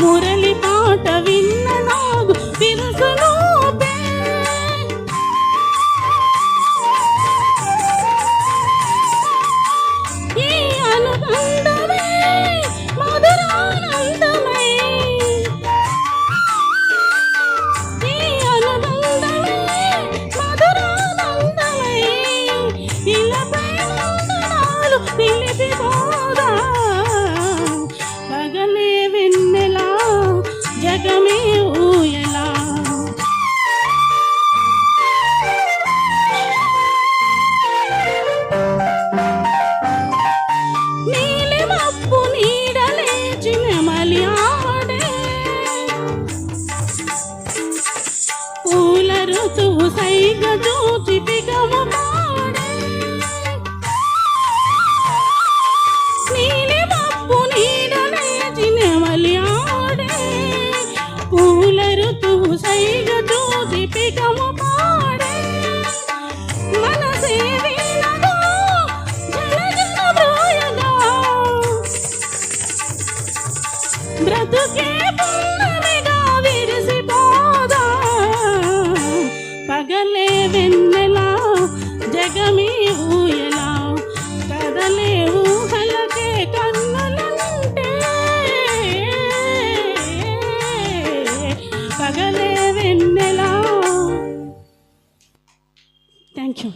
మురళి పాట విన్ననా తువు సైగ దూచి బిగమ నీలి మప్పు నీడ నేచిన మలియాడే పూల ఋతువు సైగ దూచి బిగమ పాడే మనసే బ్రతుకే పగలే వెన్నెలా జగమే ఊయలా. కదలే ఊహలకే కన్నులంటే పగలే వెన్నెలా. Thank you